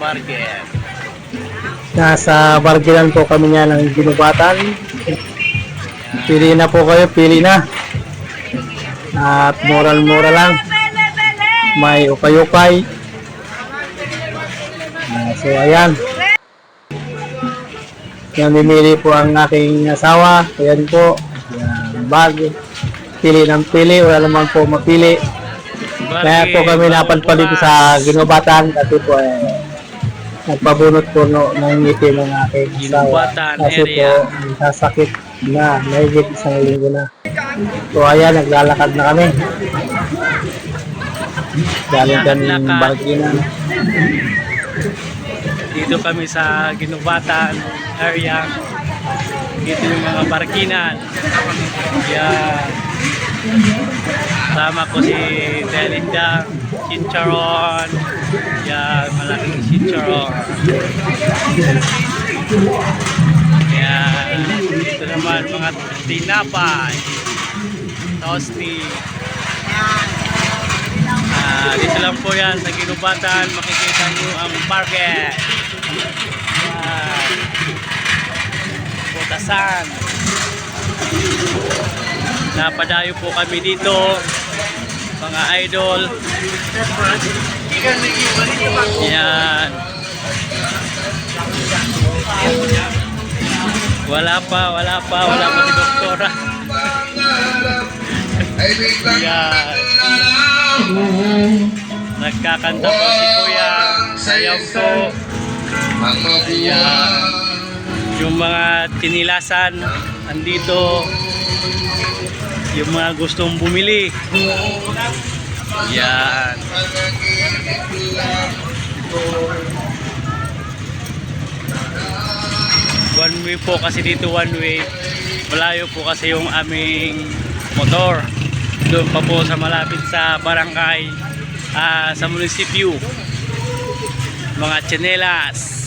Barget. Nasa bargilan po kami niya ng ginubatan. Pili na po kayo, pili na. At moral-moral lang. May ukay-ukay. Ah, so ayan. Namimili po ang aking asawa. Ayan po. Ayan, bag. Pili ng pili. Wala naman po mapili. Kaya po kami napadpa dito sa ginubatan kasi po eh, nagpabunot po no, ng ngiti ng aking asawa. Kasi area. po, sasakit na, mahigit isang linggo na. So ayan, naglalakad na kami. Galing kami. Barginan. Dito kami sa Ginubatan area. Dito yung mga barkinan. Yan. Tama ko si Delinda, Chicharon. Yan, malaking Chicharon. Yan. Dito naman mga tinapay. Toasty. Ah, dito lang po yan sa Ginubatan. Makikita nyo ang market. Yan. Putasan. Napadayo po kami dito. Mga idol. Yan. Wala pa, wala pa, wala pa si Doktora. Yan. Nagkakanta po si Kuya. Sayaw po. Ayan. Yung mga tinilasan, andito. Yung mga gustong bumili. Yan. One way po kasi dito one way. Malayo po kasi yung aming motor. Doon pa po sa malapit sa barangay ah, sa munisipyo. Mga tsinelas.